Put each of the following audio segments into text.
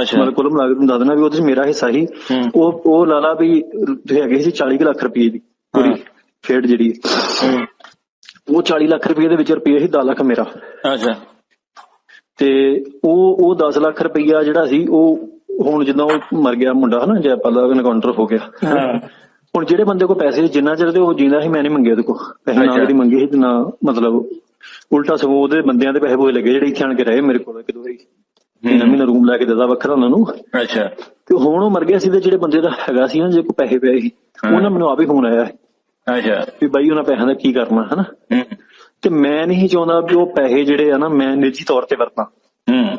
ਅੱਛਾ। ਮਤਲਬ ਕੁੱਲ ਮਿਲਾ ਕੇ ਤੁਹਾਨੂੰ ਦੱਸ ਦੇਣਾ ਵੀ ਉਹਦੇ ਚ ਮੇਰਾ ਹਿੱਸਾ ਸੀ। ਹੂੰ। ਉਹ ਉਹ ਲਾਲਾ ਵੀ ਹੈਗੇ ਸੀ 40 ਕੁ ਲੱਖ ਰੁਪਏ ਦੀ ਪੂਰੀ। ਖੇਡ ਜਿਹੜੀ। ਉਹ 40 ਲੱਖ ਰੁਪਏ ਦੇ ਵਿੱਚ ਰੁਪਏ ਸੀ 10 ਲੱਖ ਮੇਰਾ। ਅੱਛਾ। ਤੇ ਉਹ ਉਹ 10 ਲੱਖ ਰੁਪਈਆ ਜਿਹੜਾ ਸੀ ਉਹ ਹੁਣ ਜਦੋਂ ਉਹ ਮਰ ਗਿਆ ਮੁੰਡਾ ਹਨਾ ਜੈਪਾਲ ਦਾ ਐਨਕਾਊਂਟਰ ਹੋ ਗਿਆ। ਹਾਂ। ਹੁਣ ਜਿਹੜੇ ਬੰਦੇ ਕੋਲ ਪੈਸੇ ਜਿੰਨਾ ਚਿਰ ਤੇ ਉਹ ਜਿੰਦਾ ਸੀ ਮੈਂ ਨਹੀਂ ਮੰਗੇ ਉਹਦੇ ਕੋਲ। ਪੈਸੇ ਨਾ। ਜਿਹੜੀ ਮੰਗੇ ਸੀ ਤੇ ਨਾ ਮਤਲਬ ਉਲਟਾ ਸਗੋਂ ਉਹਦੇ ਬੰਦਿਆਂ ਦੇ ਪੈਸੇ ਬੋਏ ਲੱਗੇ ਜਿਹੜੇ ਇੱਥੇ ਆਣ ਕੇ ਰਹੇ ਮੇਰੇ ਕੋਲ ਇੱਕ ਦੋ ਵਾਰੀ। ਮਹੀਨਾ ਰੂਮ ਲੈ ਕੇ ਦਿੱਤਾ ਵੱਖਰਾ ਉਹਨਾਂ ਨੂੰ। ਅੱਛਾ। ਤੇ ਹੁਣ ਉਹ ਮਰ ਗਿਆ ਸੀ ਤੇ ਜਿਹੜੇ ਬੰਦੇ ਦਾ ਹੈਗਾ ਸੀ ਨਾ ਜੇ ਕੋ ਪੈਸੇ ਪਏ ਸੀ। ਉਹਨਾਂ ਮੈਨੂੰ ਆਪ ਫੋਨ ਆਇਆ। ਅੱਛਾ। ਵੀ ਬਾਈ ਉਹਨਾਂ ਪੈਸਿਆਂ ਦਾ ਕੀ ਕਰਨਾ ਹਨਾ? ਤੇ ਮੈਂ ਨਹੀਂ ਚਾਹੁੰਦਾ ਵੀ ਉਹ ਪੈਸੇ ਜਿਹੜੇ ਆ ਨਾ ਮੈਂ ਨਿੱਜੀ ਤੌਰ ਤੇ ਵਰਤਾਂ। ਹੂੰ।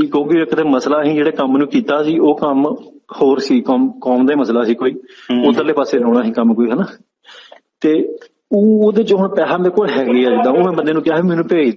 ਵੀ ਕਿਉਂਕਿ ਇੱਕ ਤੇ ਮਸਲਾ ਸੀ ਜਿਹੜੇ ਕੰਮ ਨੂੰ ਕੀਤਾ ਸੀ ਉਹ ਕੰਮ ਹੋਰ ਸੀ ਕੌਮ ਕੌਮ ਦਾ ਮਸਲਾ ਸੀ ਕੋਈ। ਉਧਰਲੇ ਪਾਸੇ ਲਾਉਣਾ ਸੀ ਕੰਮ ਕੋਈ ਹਨਾ? ਤੇ ਉਹ ਉਹਦੇ ਚ ਹੁਣ ਪੈਸਾ ਮੇਰੇ ਕੋਲ ਹੈਗੇ ਆ ਜਿੱਦਾਂ ਉਹ ਮੈਂ ਬੰਦੇ ਨੂੰ ਕਿਹਾ ਵੀ ਮੈਨੂੰ ਭੇਜ।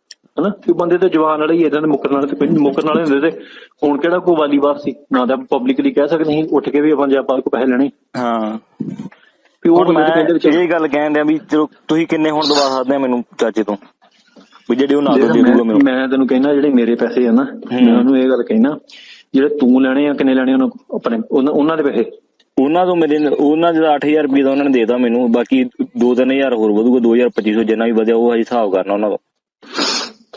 ਹਨਾ? ਕਿ ਬੰਦੇ ਤੇ ਜਵਾਨ ਵਾਲੇ ਹੀ ਇਦਾਂ ਦੇ ਮੁੱਕਰਨ ਵਾਲੇ ਤੇ ਕੋਈ ਮੁੱਕਰਨ ਵਾਲੇ ਹੁੰਦੇ ਤੇ ਹੁਣ ਕਿਹੜਾ ਕੋਈ ਵਾਲੀਬਾਰ ਸੀ? ਨਾ ਤਾਂ ਪਬਲਿਕਲੀ ਕਹਿ ਸਕਦੇ ਸੀ ਉੱਠ ਕੇ ਵੀ ਆਪਾਂ ਜੈਪਾਲ ਕੋ ਪੈਸੇ ਲੈਣੇ। ਹਾਂ। ਵੀ ਉਹ ਮੈਂ ਕਹਿੰਦੇ ਇਹ ਗੱਲ ਕਹਿਣ ਦਿਆਂ ਵੀ ਚਲੋ ਤੁਸੀਂ ਕਿੰਨੇ ਹੁਣ ਦਵਾ ਸਕਦੇ ਆ ਮੈਨੂੰ ਚਾਚੇ ਤੋਂ? ਵੀ ਜਿਹੜੇ ਉਹ ਨਾ ਦੇ ਦੇਖ, ਦੂਗਾ ਮੈਨੂੰ। ਮੈਂ ਤੈਨੂੰ ਕਹਿਣਾ ਜਿਹੜੇ ਮੇਰੇ ਪੈਸੇ ਆ ਨਾ ਮੈਂ ਉਹਨੂੰ ਇਹ ਗੱਲ ਕਹਿਣਾ ਜਿਹੜੇ ਤੂੰ ਲੈਣੇ ਆ ਕਿੰਨੇ ਲੈਣੇ ਉਹਨਾਂ? ਆਪਣੇ ਉਹਨਾਂ ਦੇ ਪੈਸੇ। ਉਹਨਾਂ ਤੋਂ ਮੇਰੇ ਉਹਨਾਂ ਦਾ 8000 ਰੁਪਏ ਦਾ ਉਹਨਾਂ ਨੇ ਦੇਤਾ ਮੈਨੂੰ ਬਾਕੀ 2-3000 ਹੋਰ ਵਧੂਗਾ 2250 ਜਿੰਨਾ ਵੀ ਵਧਿਆ ਉਹ ਹਜੇ ਹਿਸਾਬ ਕਰਨਾ ਉਹਨਾਂ ਦਾ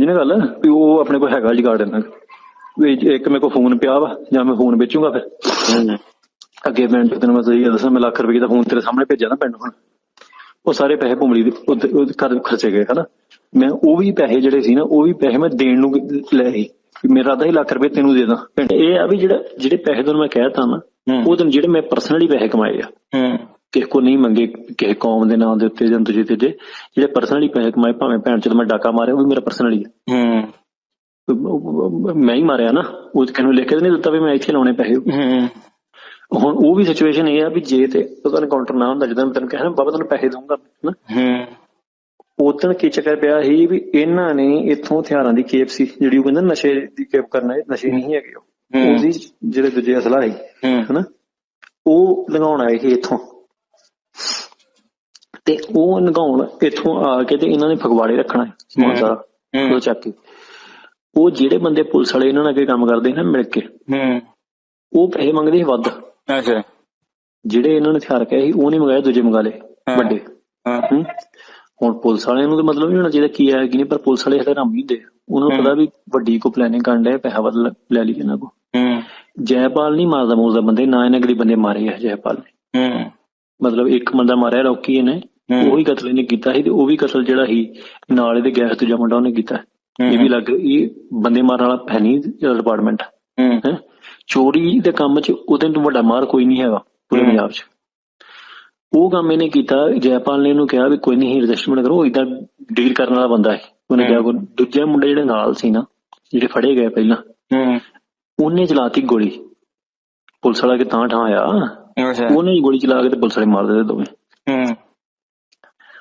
ਸਮਝੀ ਨਾ ਗੱਲ? ਵੀ ਉਹ ਆਪਣੇ ਕੋਲ ਹੈਗਾ ਜਗਾੜ ਇਹਨਾਂ ਵੀ ਇੱਕ ਮੇਰੇ ਕੋਲ ਫੋਨ ਪਿਆ ਵਾ ਜਾਂ ਮੈਂ ਫੋਨ ਵੇਚੂਗਾ ਫਿਰ। ਅੱਗੇ ਪਿੰਡ ਤੈਨੂੰ ਮੈਂ ਸਹੀ ਦੱਸਾਂ ਮੈਂ ਲੱਖ ਰੁਪਏ ਦਾ ਫੋਨ ਤੇਰੇ ਸਾਹਮਣੇ ਭੇਜਿਆ ਨਾ ਪਿੰਡ ਹੁਣ ਉਹ ਸਾਰੇ ਪੈਸੇ ਭੁੰਮਲੀ ਦੇ ਘਰ ਖਰਚੇ ਗਏ ਹਨਾ? ਮੈਂ ਉਹ ਵੀ ਪੈਸੇ ਜਿਹੜੇ ਸੀ ਨਾ ਉਹ ਵੀ ਪੈਸੇ ਮੈਂ ਦੇਣ ਨੂੰ ਲਏ ਸੀ। ਮੇਰਾ ਅੱਧਾ ਹੀ ਲੱਖ ਰੁਪਏ ਤੈਨੂੰ ਦੇ ਦਾਂ। ਇਹ ਆ ਵੀ ਜਿਹੜਾ ਜਿਹੜੇ ਪੈਸੇ ਤੁਹਾਨੂੰ ਮੈਂ ਕਹਿਤਾ ਨਾ। ਉਹ ਤੈਨੂੰ ਜਿਹੜੇ ਮੈਂ ਪਰਸਨਲੀ ਪੈਸੇ ਕਮਾਏ ਆ। ਹੂੰ। ਕਿਸੇ ਕੋ ਨਹੀਂ ਮੰਗੇ ਕਿਸੇ ਕੌਮ ਦੇ ਨਾਂ ਦੇ ਉੱਤੇ ਜਾਂ ਦੂਜੇ ਤੇ ਜਿਹੜੇ ਪਰਸਨਲੀ ਪੈਸੇ ਕਮਾਏ ਭਾਵੇਂ ਭੈਣ ਚੋਦ ਮੈਂ ਡਾਕਾ ਮਾਰਿਆ ਉਹ ਵੀ ਮੇਰਾ ਪਰਸਨਲੀ ਆ। ਹੂੰ। ਮੈਂ ਹੀ ਮਾਰਿਆ ਨਾ ਉਹ ਕਿਹਨੂੰ ਲਿਖ ਕੇ ਨਹੀਂ ਦਿੱਤਾ ਵੀ ਮੈਂ ਇੱਥੇ ਲਾਉਣੇ ਪੈਸੇ। ਹੂੰ। ਹੁਣ ਉਹ ਵੀ ਸਿਚੁਏਸ਼ਨ ਇਹ ਆ ਵੀ ਜੇ ਤੇ ਉਹਦਾ ਐਨਕਾਊਂਟਰ ਨਾ ਹੁੰਦਾ ਜਦੋਂ ਮੈਂ ਤੈਨੂੰ ਕਿਹਾ ਨਾ ਬਾਬਾ ਤੈਨੂੰ ਪੈਸੇ ਦਊਂਗਾ ਨਾ ਹੂੰ। ਉਦੋਂ ਕੀ ਚੱਕਰ ਪਿਆ ਸੀ ਵੀ ਇਹਨਾਂ ਨੇ ਇੱਥੋਂ ਹਥਿਆਰਾਂ ਦੀ ਕੇਪ ਸੀ ਜਿਹੜੀ ਉਹ ਕਹਿੰਦਾ ਨਸ਼ੇ ਦੀ ਕੇਪ ਕਰਨਾ ਇਹ ਨਸ਼ੇ ਨਹੀਂ ਹੈਗੇ ਉਹ। ਹੂੰ। ਉਹਦੀ ਜਿਹੜੇ ਦੂਜੇ ਅਸਲਾ ਸੀ ਹੂੰ। ਹਨਾ? ਉਹ ਲਗਾਉਣ ਆਏ ਸੀ ਇੱਥੋਂ। ਤੇ ਉਹ ਲਗਾਉਣ ਇੱਥੋਂ ਆ ਕੇ ਤੇ ਇਹਨਾਂ ਨੇ ਫਗਵਾੜੇ ਰੱਖਣਾ ਹੈ ਸਮਾਨ ਸਾਰਾ ਹੂੰ। ਉਹ ਚੱਕ ਕੇ ਉਹ ਜਿਹੜੇ ਬੰਦੇ ਪੁਲਿਸ ਵਾਲੇ ਇਹਨਾਂ ਨਾਲ ਅੱਗੇ ਕੰਮ ਕਰਦੇ ਨਾ ਮਿਲ ਕੇ ਹੂੰ ਉਹ ਪੈਸੇ ਮੰਗਦੇ ਸੀ ਵੱਧ ਅੱਛਾ ਜਿਹੜੇ ਇਹਨਾਂ ਨੇ ਹਥਿਆਰ ਕਹੇ ਸੀ ਉਹ ਨਹੀਂ ਮੰਗਾਏ ਦੂਜੇ ਮੰਗਾ ਲਏ ਹਾਂ। ਵੱਡੇ ਹਾਂ ਹੂੰ। ਹੁਣ ਪੁਲਿਸ ਵਾਲਿਆਂ ਨੂੰ ਤਾਂ ਮਤਲਬ ਨਹੀਂ ਹੋਣਾ ਚਾਹੀਦਾ ਕੀ ਹੈ ਕੀ ਨਹੀਂ ਪਰ ਪੁਲਿਸ ਵਾਲੇ ਹਲੇ ਰਾਮੀ ਹੁੰਦੇ। ਉਹਨਾਂ ਨੂੰ ਹੂੰ। ਪਤਾ ਵੀ ਵੱਡੀ ਕੋ ਪਲੈਨਿੰਗ ਕਰਨ ਦੇ ਪੈਸਾ ਵੱਧ ਲ- ਲਈ ਇਹਨਾਂ ਕੋ ਹੂੰ ਜੈਪਾਲ ਨਹੀਂ ਮਾਰਦਾ ਮੂਰਦਾ ਬੰਦੇ ਨਾ ਇਹਨਾਂ ਕਦੀ ਬੰਦੇ ਮਾਰੇ ਆ ਜੈਪਾਲ ਨੇ ਹੂੰ ਮਤਲਬ ਇੱਕ ਬੰਦਾ ਮਾਰਿਆ ਰੌਕੀ ਇਹਨੇ ਹੂੰ। ਉਹੀ ਕਤਲ ਇਹਨੇ ਕੀਤਾ ਸੀ ਤੇ ਉਹ ਵੀ ਕਤਲ ਜਿਹੜਾ ਸੀ ਨਾਲ ਇਹਦੇ ਗੈਸ ਦੂਜਾ ਮੁੰਡਾ ਉਹਨੇ ਕੀਤਾ। ਇਹ ਵੀ ਲੱਗ ਇਹ ਬੰਦੇ ਮਾਰਨ ਵਾਲਾ ਹੈ ਨਹੀਂ ਡਿਪਾਰਟਮੈਂਟ ਹੂੰ। ਚੋਰੀ ਦੇ ਕੰਮ 'ਚ ਉਹਦੇ ਤੋਂ ਵੱਡਾ ਮਾਰ ਕੋਈ ਨਹੀਂ ਹੈਗਾ ਪੂਰੇ। ਪੰਜਾਬ 'ਚ। ਉਹ ਕੰਮ ਇਹਨੇ ਕੀਤਾ ਜੈਪਾਲ ਨੇ ਇਹਨੂੰ ਕਿਹਾ ਵੀ ਕੋਈ ਨਹੀਂ ਰਜਿਸਟਰਮੈਂਟ ਕਰੋ ਇਦਾਂ ਡੀਲ ਕਰਨ ਵਾਲਾ ਬੰਦਾ ਹੈ ਉਹਨੇ ਕਿਹਾ ਦੂਜੇ ਮੁੰਡੇ ਜਿਹੜੇ ਨਾਲ ਸੀ ਨਾ ਜਿਹੜੇ ਫੜੇ ਗਏ ਪਹਿਲਾਂ ਉਹਨੇ ਚਲਾਤੀ ਗੋਲੀ। ਪੁਲਿਸ ਵਾਲਾ ਕਿ ਤਾਂ ਠਾਂ ਆਇਆ। ਉਹਨੇ ਹੀ ਗੋਲੀ ਚਲਾ ਕੇ ਤੇ ਪੁਲਿਸ ਵਾਲੇ ਮਾਰ ਦਿੱਤੇ ਦੋਵੇਂ।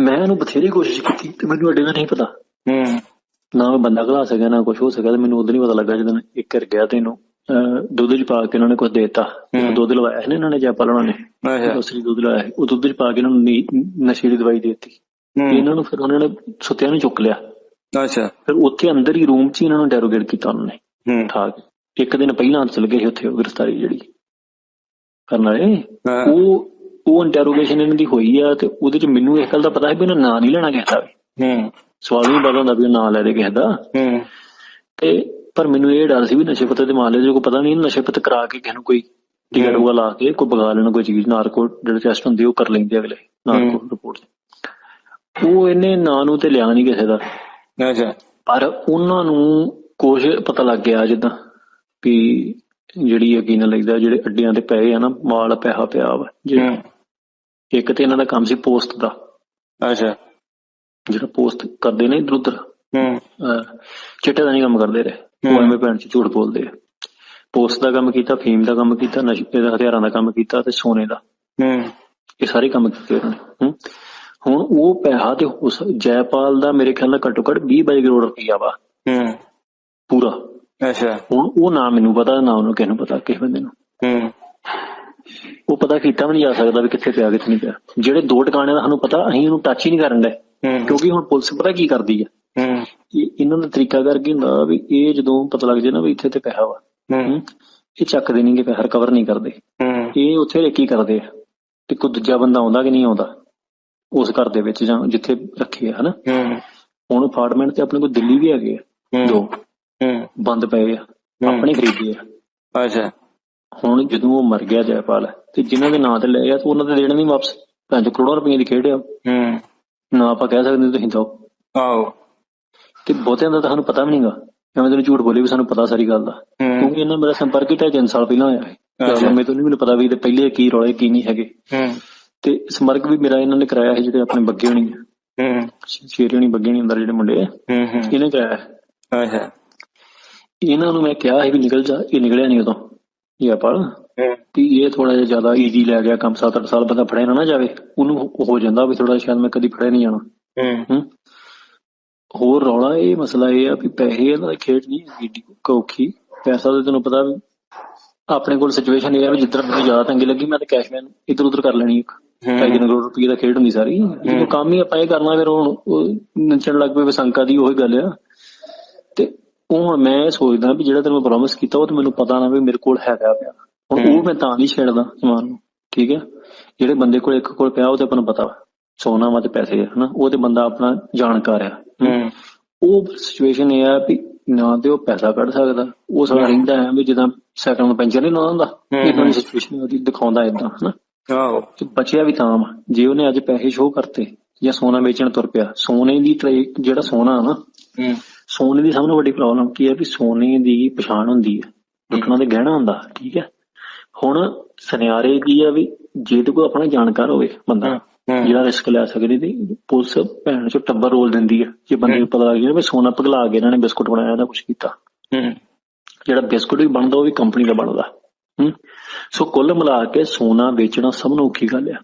ਮੈਂ ਇਹਨੂੰ ਬਥੇਰੀ ਕੋਸ਼ਿਸ਼ ਕੀਤੀ ਤੇ ਮੈਨੂੰ ਅੱਡੇ ਦਾ ਨਹੀਂ ਪਤਾ। ਹੂੰ। ਨਾ ਮੈਂ ਬੰਦਾ ਘਲਾ ਸਕਿਆ ਨਾ ਕੁਝ ਹੋ ਸਕਿਆ ਤੇ ਮੈਨੂੰ ਉਦੋਂ ਨਹੀਂ ਪਤਾ ਲੱਗਾ ਜਦੋਂ ਇੱਕ ਕਰ ਗਿਆ ਤੇ ਇਹਨੂੰ ਦੁੱਧ ਚ ਪਾ ਕੇ ਉਹਨਾਂ ਨੇ ਕੁਝ ਦੇਤਾ। ਦੁੱਧ ਲਵਾਇਆ ਸੀ ਨਾ ਇਹਨਾਂ ਨੇ ਜੈਪਾਲ ਉਹਨਾਂ ਨੇ ਅਸਲੀ ਦੁੱਧ ਲਾਇਆ ਸੀ। ਉਹ ਦੁੱਧ ਚ ਪਾ ਕੇ ਇਹਨਾਂ ਨੂੰ ਨੀ- ਨਸ਼ੇ ਦੀ ਦਵਾਈ ਦੇ ਦਿੱਤੀ। ਇਹਨਾਂ ਨੂੰ ਫਿਰ ਉਹਨਾਂ ਨੇ ਸੁੱਤਿਆਂ ਨੂੰ ਚੁੱਕ ਲਿਆ। ਅੱਛਾ। ਫਿਰ ਉੱਥੇ ਅੰਦਰ ਹੀ ਰੂਮ 'ਚ ਇਹਨਾਂ ਨੂੰ ਡੈਰੋਗੇਟ ਕੀਤਾ ਉਹਨਾਂ ਨੇ। ਹੂੰ। ਉਠਾ ਕੇ। ਇੱਕ ਦਿਨ ਪਹਿਲਾਂ ਚਲ ਗਏ ਸੀ ਉੱਥੇ ਉਹ ਗ੍ਰਿਫਤਾਰੀ ਜਿਹੜੀ। ਕਰਨ ਵਾਲੇ। ਉਹ ਉਹ ਇੰਟਰੋਗੇਸ਼ਨ ਇਹਨਾਂ ਦੀ ਹੋਈ ਆ ਤੇ ਉਹਦੇ 'ਚ ਮੈਨੂੰ ਇਸ ਗੱਲ ਦਾ ਪਤਾ ਹੈ ਵੀ ਇਹਨਾਂ ਨਾਂ ਨਹੀਂ ਲੈਣਾ ਕਿਸੇ ਦਾ ਵੀ। ਹੂੰ। ਸਵਾਲ ਨਹੀਂ ਪਤਾ ਹੁੰਦਾ ਵੀ ਨਾਂ ਲੈ ਦੇ ਕਿਸੇ ਦਾ। ਹੂੰ। ਤੇ ਪਰ ਮੈਨੂੰ ਇਹ ਡਰ ਸੀ ਵੀ ਨਸ਼ੇ ਪੱਤੇ ਦੇ ਮਾਮਲੇ 'ਚ ਕੋਈ ਪਤਾ ਨਹੀਂ ਨਸ਼ੇ ਪੱਤੇ ਕਰਾ ਕੇ ਕਿਸੇ ਨੂੰ ਕੋਈ ਟਿਕਟ ਹੂੰ। ਉਹ ਲਾ ਕੇ ਕੋਈ ਬਗਾ ਲੈਣਾ ਕੋਈ ਚੀਜ਼ ਨਾਰਕੋ ਜਿਹੜੇ ਟੈਸਟ ਹੁੰਦੇ ਉਹ ਕਰ ਲੈਂਦੇ ਅਗਲੇ ਨਾਰਕੋ ਹੂੰ। ਰਿਪੋਰਟ ਉਹ ਇਹਨੇ ਨਾਂ ਨੂੰ ਤੇ ਲਿਆ ਨਹੀਂ ਕਿਸੇ ਦਾ। ਅੱਛਾ। ਪਰ ਉਹਨਾਂ ਨੂੰ ਕੁਝ ਪਤਾ ਲੱਗ ਗਿਆ ਜਿੱਦਾਂ ਵੀ ਜਿਹੜੀ ਯਕੀਨ ਲੱਗਦਾ ਜਿਹੜੇ ਅੱਡਿਆਂ ਤੇ ਪਏ ਆ ਨਾ ਮਾਲ ਪੈਸਾ ਪਿਆ ਵਾ ਜੇ- ਹੂੰ। ਇੱਕ ਤੇ ਇਹਨਾਂ ਦਾ ਕੰਮ ਸੀ ਪੋਸਟ ਦਾ। ਅੱਛਾ। ਜਿਹੜਾ ਪੋਸਟ ਕਰਦੇ ਨੇ ਇਧਰ ਉਧਰ। ਹੂੰ। ਚਿੱਟੇ ਦਾ ਨਹੀਂ ਕੰਮ ਕਰਦੇ ਰਹੇ। ਉਹ। ਐਵੇਂ ਭੈਣ ਚ ਝੂਠ ਬੋਲਦੇ ਆ। ਪੋਸਟ ਦਾ ਕੰਮ ਕੀਤਾ ਫੀਮ ਦਾ ਕੰਮ ਕੀਤਾ ਨਸ਼ੇ ਦੇ ਹਥਿਆਰਾਂ ਦਾ ਕੰਮ ਕੀਤਾ ਤੇ ਸੋਨੇ ਦਾ। ਹੂੰ। ਇਹ ਸਾਰੇ ਕੰਮ ਕੀਤੇ ਉਹਨਾਂ ਨੇ। ਹੂੰ। ਹੁਣ ਉਹ ਪੈਸਾ ਤੇ ਉਸ ਜੈਪਾਲ ਦਾ ਮੇਰੇ ਖਿਆਲ ਨਾਲ ਘੱਟੋ ਘੱਟ 20 22 ਕਰੋੜ ਰੁਪਈਆ ਵਾ। ਹੂੰ। ਪੂਰਾ। ਅੱਛਾ। ਹੁਣ ਉਹ ਨਾ ਮੈਨੂੰ ਪਤਾ ਨਾ ਉਹਨੂੰ ਕਿਸੇ ਨੂੰ ਪਤਾ ਕਿਸੇ ਬੰਦੇ ਨੂੰ। ਹੂੰ। ਉਹ ਪਤਾ ਕੀਤਾ ਵੀ ਨਹੀਂ ਜਾ ਸਕਦਾ ਵੀ ਕਿੱਥੇ ਪਿਆ ਕਿੱਥੇ ਨਹੀਂ ਪਿਆ। ਜਿਹੜੇ ਦੋ ਟਿਕਾਣਿਆਂ ਦਾ ਸਾਨੂੰ ਪਤਾ ਅਸੀਂ ਉਹਨੂੰ ਟੱਚ ਹੀ ਨਹੀਂ ਕਰਨ ਦੇ ਕਿਉਂਕਿ ਹੁਣ ਪੁਲਿਸ ਪਤਾ ਕੀ ਕਰਦੀ ਹੈ ਹੂੰ। ਇਹ ਇਹਨਾਂ ਦਾ ਤਰੀਕਾ ਕਰਕੇ ਹੁੰਦਾ ਵੀ ਇਹ ਜਦੋਂ ਪਤਾ ਲੱਗ ਜੇ ਨਾ ਵੀ ਇੱਥੇ ਤੇ ਪੈਸਾ ਵਾ। ਇਹ ਚੱਕਦੇ ਨਹੀਂਗੇ ਪੈਸਾ ਰਿਕਵਰ ਨਹੀਂ ਕਰਦੇ। ਇਹ ਉੱਥੇ ਰੇਕੀ ਕਰਦੇ ਆ ਤੇ ਕੋਈ ਦੂਜਾ ਬੰਦਾ ਆਉਂਦਾ ਕਿ ਨਹੀਂ ਆਉਂਦਾ। ਉਸ ਘਰ ਦੇ ਵਿੱਚ ਜਾਂ ਜਿੱਥੇ ਰੱਖੇ ਆ ਹਨਾ? ਹੁਣ ਅਪਾਰਟਮੈਂਟ ਤੇ ਆਪਣੇ ਕੋਲ ਦਿੱਲੀ ਵੀ ਹੈਗੇ ਆ। ਦੋ। ਬੰਦ ਪਏ ਆ। ਆਪਣੇ ਖਰੀਦੇ ਆ। ਅੱਛਾ। ਹੁਣ ਜਦੋਂ ਉਹ ਮਰ ਗਿਆ ਜੈਪਾਲ ਤੇ ਜਿਨ੍ਹਾਂ ਦੇ ਨਾਂ ਤੇ ਲਏ ਆ ਤੇ ਉਹਨਾਂ ਦੇ ਦੇਣ ਨਹੀਂ ਵਾਪਸ। ਪੰਜ ਕਰੋੜਾਂ ਰੁਪਏ ਦੀ ਖੇਡ ਆ। ਹੂੰ। ਨਾ ਆਪਾਂ ਕਹਿ ਸਕਦੇ ਤੁਸੀਂ ਦੋ ਆਓ ਤੇ ਬਹੁਤਿਆਂ ਦਾ ਤਾਂ ਸਾਨੂੰ ਪਤਾ ਵੀ ਨਹੀਂਗਾ ਐਵੇਂ ਤੈਨੂੰ ਝੂਠ ਬੋਲੀ ਵੀ ਸਾਨੂੰ ਪਤਾ ਸਾਰੀ ਗੱਲ ਦਾ। ਹੂੰ। ਕਿਉਂਕਿ ਇਹਨਾਂ ਮੇਰਾ ਸੰਪਰਕ ਹੀ ਢਾਈ ਤਿੰਨ ਸਾਲ ਪਹਿਲਾਂ ਹੋਇਆ ਹੈ। ਮੈਨੂੰ ਤੋਂ ਨਹੀਂ ਮੈਨੂੰ ਪਤਾ ਵੀ ਇਹਦੇ ਪਹਿਲੇ ਕੀ ਰੌਲੇ ਕੀ ਨਹੀਂ ਹੈਗੇ। ਹੂੰ। ਤੇ ਸੰਪਰਕ ਵੀ ਮੇਰਾ ਇਹਨਾਂ ਨੇ ਕਰਾਇਆ ਸੀ ਜਿਹੜੇ ਆਪਣੇ ਬੱਗੇ ਹੋਣੀ ਹੂੰ। ਸ਼ੇਰੇ ਹੋਣੀ ਬੱਗੇ ਹੋਣੀ ਅੰਦਰ ਜਿਹੜੇ ਮੁੰਡੇ ਆ। ਹੂੰ ਹੂੰ। ਇਹਨੇ ਕਰਾਇਆ। ਹੈ। ਅੱਛਾ ਇਹਨਾਂ ਨੂੰ ਮੈਂ ਕਿਹਾ ਸੀ ਵੀ ਨਿਕਲ ਜਾ ਇਹ ਨਿਕਲਿਆ ਨਹੀਂ ਉਦੋਂ। ਇਹ ਹੂੰ। ਵੀ ਇਹ ਥੋੜਾ ਜਿਹਾ ਜ਼ਿਆਦਾ ਈਜ਼ੀ ਲੈ ਗਿਆ ਕੰਮ 7-8 ਸਾਲ ਬੰਦਾ ਫੜਿਆ ਨਾ ਨਾ ਜਾਵੇ ਉਹਨੂੰ ਹੋ- ਜਾਂਦਾ ਵੀ ਥੋੜਾ ਸ਼ਾਇਦ ਮੈਂ ਕਦੀ ਫੜਿਆ ਨਹੀਂ ਜਾਣਾ। ਹੂੰ। ਹੋਰ ਰੌਲਾ ਇਹ ਮਸਲਾ ਇਹ ਆ ਵੀ ਪੈਸੇ ਦੀ ਖੇਡ ਨਹੀਂ ਹੈਗੀ ਔਖੀ ਪੈਸਾ ਤਾਂ ਤੈਨੂੰ ਪਤਾ ਆਪਣੇ ਕੋਲ ਸਿਚੁਏਸ਼ਨ ਇਹ ਆ ਵੀ ਜਿੱਧਰ ਮੈਨੂੰ ਜ਼ਿਆਦਾ ਤੰਗੀ ਲੱਗੀ ਮੈਂ ਤਾਂ ਕੈਸ਼ਮੈਨ ਇੱਧਰ ਉੱਧਰ ਕਰ ਲੈਣੀ ਇੱਕ। ਢਾਈ ਤਿੰਨ ਕਰੋੜ ਰੁਪਏ ਦਾ ਖੇਡ ਹੁੰਦੀ ਸਾਰੀ। ਜਦੋਂ ਕੰਮ ਹੀ ਆਪਾਂ ਇਹ ਕਰਨਾ ਫਿਰ ਹੁਣ ਉਹ ਨੱਚਣ ਲੱਗ ਪਏ ਵਿਸੰਕਾ ਦੀ ਉਹੀ ਗੱਲ ਆ। ਤੇ ਉਹ ਮੈਂ ਸੋਚਦਾ ਵੀ ਜਿਹੜਾ ਤੈਨੂੰ ਮੈਂ ਪ੍ਰੋਮਿਸ ਕੀਤਾ ਉਹ ਤੇ ਮੈਨੂੰ ਪਤਾ ਨਾ ਵੀ ਮੇਰੇ ਕੋਲ ਹੈਗਾ ਪਿਆ। ਹੁਣ ਉਹ ਮੈਂ ਤਾਂ ਨਹੀਂ ਛੇੜਦਾ ਸਮਾਨ ਨੂੰ ਠੀਕ ਹੈ? ਜਿਹੜੇ ਬੰਦੇ ਕੋਲ ਇੱਕ ਕੋਲ ਪਿਆ ਉਹ ਤੇ ਆਪਾਂ ਨੂੰ ਪਤਾ ਸੋਨਾ ਵਾ ਤੇ ਪੈਸੇ ਹਨਾ? ਉਹ ਤੇ ਬੰਦਾ ਆਪਣਾ ਜਾਣਕਾਰ ਆ। ਉਹ ਸਿਚੁਏਸ਼ਨ ਇਹ ਆ ਵੀ ਨਾ ਤੇ ਉਹ ਪੈਸਾ ਕੱਢ ਸਕਦਾ। ਉਹ ਸਾਲਾ ਰਹਿੰਦਾ ਹੈ ਵੀ ਜਿੱਦਾਂ ਸਾਈਕਲ ਨੂੰ ਪੈਂਚਰ ਨਹੀਂ ਲਾਉਂਦਾ। ਹੁੰਦਾ ਇਦਾਂ ਦੀ ਸਿਚੁਏਸ਼ਨ ਉਹਦੀ ਦਿਖਾਉਂਦਾ ਇਦਾਂ ਹਨਾ? ਆਓ ਤੇ ਬਚਿਆ ਵੀ ਤਾਂ ਜੇ ਉਹਨੇ ਅੱਜ ਪੈਸੇ ਸ਼ੋਅ ਕਰਤੇ ਜਾਂ ਸੋਨਾ ਵੇਚਣ ਤੁਰ ਪਿਆ ਸੋਨੇ ਦੀ ਜਿਹੜਾ ਸੋਨਾ ਨਾ ਹੂੰ। ਸੋਨੇ ਦੀ ਸਭ ਤੋਂ ਵੱਡੀ ਪ੍ਰੋਬਲਮ ਕੀ ਹੈ ਵੀ ਸੋਨੇ ਦੀ ਪਛਾਣ ਹੁੰਦੀ ਹੈ। ਲੁੱਟਣਾ ਤੇ ਗਹਿਣਾ ਹੁੰਦਾ ਠੀਕ ਹੈ। ਹੁਣ ਸੁਨਿਆਰੇ ਕੀ ਆ ਵੀ ਜੇ ਤੇ ਕੋਈ ਆਪਣਾ ਜਾਣਕਾਰ ਹੋਵੇ ਬੰਦਾ ਜਿਹੜਾ ਰਿਸਕ ਲੈ ਸਕਦੀ ਤੇ ਪੁਲਿਸ ਭੈਣ ਚੋਂ ਟੱਬਰ ਰੋਲ ਦਿੰਦੀ ਹੈ। ਜੇ ਬੰਦੇ ਨੂੰ ਪਤਾ ਲੱਗ ਜਾਏ ਵੀ ਸੋਨਾ ਪਗਲਾ ਕੇ ਇਹਨਾਂ ਨੇ ਬਿਸਕੁਟ ਬਣਾਇਆ ਦਾ ਕੁਝ ਕੀਤਾ। ਜਿਹੜਾ ਬਿਸਕੁਟ ਵੀ ਬਣਦਾ ਉਹ ਵੀ ਕੰਪਨੀ ਦਾ ਬਣਦਾ। ਸੋ ਕੁੱਲ ਮਿਲਾ ਕੇ ਸੋਨਾ ਵੇਚਣਾ ਸਭ ਨੂੰ ਔਖੀ ਗੱਲ ਆ।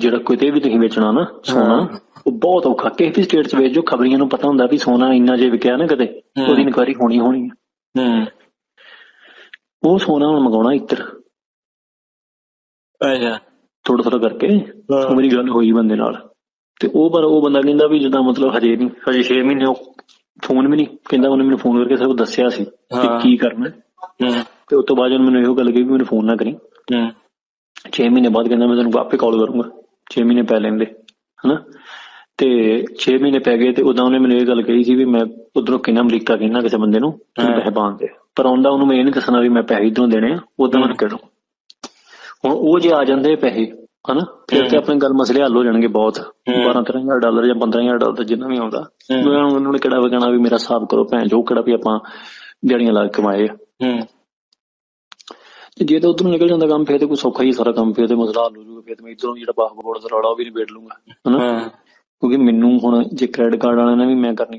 ਜਿਹੜਾ ਕਿਤੇ ਵੀ ਤੁਸੀਂ ਵੇਚਣਾ ਨਾ ਸੋਨਾ ਉਹ ਬਹੁਤ ਔਖਾ। ਕਿਸੇ ਵੀ ਸਟੇਟ 'ਚ ਵੇਚ ਜੋ ਖਬਰੀਆਂ ਨੂੰ ਪਤਾ ਹੁੰਦਾ ਵੀ ਸੋਨਾ ਇੰਨਾ ਜੇ ਵਿਕਿਆ ਨਾ ਕਦੇ। ਉਹਦੀ ਇਨਕੁਆਇਰੀ ਹੋਣੀ ਹੋਣੀ ਹੂੰ। ਉਹ ਸੋਨਾ ਹੁਣ ਮੰਗਾਉਣਾ ਇੱਧਰ। ਅੱਛਾ। ਥੋੜਾ ਥੋੜਾ ਕਰਕੇ ਮੇਰੀ ਗੱਲ ਹੋਈ ਬੰਦੇ ਨਾਲ। ਤੇ ਉਹ ਪਰ ਉਹ ਬੰਦਾ ਕਹਿੰਦਾ ਵੀ ਜਿੱਦਾਂ ਮਤਲਬ ਹਜੇ ਨਹੀਂ ਹਜੇ 6 ਮਹੀਨੇ ਉਹ ਫੋਨ ਵੀ ਨਹੀਂ ਕਹਿੰਦਾ ਉਹਨੇ ਮੈਨੂੰ ਫੋਨ ਕਰਕੇ ਸਭ ਦੱਸਿਆ ਸੀ ਕਿ। ਕੀ ਕਰਨਾ। ਤੇ ਉਸ ਤੋਂ ਬਾਅਦ ਉਹਨੇ ਮੈਨੂੰ ਇਹੋ ਗੱਲ ਕਹੀ ਵੀ ਮੈਨੂੰ ਫੋਨ ਨਾ ਕਰੀ। ਹੂੰ। 6 ਮਹੀਨੇ ਬਾਅਦ ਕਹਿੰਦਾ ਮੈਂ ਤੈਨੂੰ ਆਪੇ ਕਾਲ ਕਰੂੰਗਾ। 6 ਮਹੀਨੇ ਪੈ ਲੈਂਦੇ ਹਨਾ? ਤੇ 6 ਮਹੀਨੇ ਪੈ ਗਏ ਤੇ ਉਦੋਂ ਉਹਨੇ ਮੈਨੂੰ ਇਹ ਗੱਲ ਕਹੀ ਸੀ ਵੀ ਮੈਂ ਉਧਰੋਂ ਕਿੰਨਾ ਅਮਰੀਕਾ ਕਿੰਨਾ ਕਿਸੇ ਬੰਦੇ ਨੂੰ ਪਾਉਣ ਦੇ ਪਰ ਆਉਂਦਾ ਉਹਨੂੰ ਮੈਂ ਇਹ ਨਹੀਂ ਦੱਸਣਾ ਵੀ ਮੈਂ ਪੈਸੇ ਇਧਰੋਂ ਦੇਣੇ ਆ ਉਦੋਂ ਮੈਂ ਕਿਹੜਾ ਹੁਣ ਉਹ ਜੇ ਆ ਜਾਂਦੇ ਪੈਸੇ ਹਨਾ? ਫਿਰ ਤੇ। ਆਪਣੇ ਗੱਲ ਮਸਲੇ ਹੱਲ ਹੋ ਜਾਣਗੇ ਬਹੁਤ। ਹਮ। 12 13000 ਡਾਲਰ ਜਾਂ 15000 ਡਾਲਰ ਜਿੰਨਾ ਵੀ ਆਉਂਦਾ। ਉਹਨਾਂ ਨੇ ਕਿਹੜਾ ਵਗਣਾ ਵੀ ਮੇਰਾ ਹਿਸਾਬ ਕਰੋ ਭੈਣ ਜੋ ਕਿਹੜਾ ਵੀ ਆਪਾਂ ਦਿਹਾੜੀਆਂ ਲਾ ਕੇ ਕਮਾਏ ਹੂੰ। ਤੇ ਜੇ ਤਾਂ ਉਧਰੋਂ ਨਿਕਲ ਜਾਂਦਾ ਕੰਮ ਫਿਰ ਤੇ ਕੋਈ ਸੌਖਾ ਹੀ ਸਾਰਾ ਕੰਮ ਫਿਰ ਤੇ ਮਸਲਾ ਹੱਲ ਹੋ ਜਾਊਗਾ ਫਿਰ ਤੇ ਮੈਂ ਇਧਰੋਂ ਜਿਹੜਾ ਪਾਸਪੋਰਟ ਦਾ ਰੌਲਾ ਉਹ ਵੀ ਨਿਬੇੜ ਲੂੰਗਾ ਹਨਾ? ਕਿਉਂਕਿ ਮੈਨੂੰ ਹੁਣ ਜੇ ਕ੍ਰੈਡਿਟ ਕਾਰਡ ਵਾਲਿਆਂ ਨੇ ਵੀ ਮੈਂ ਕਰਨੀ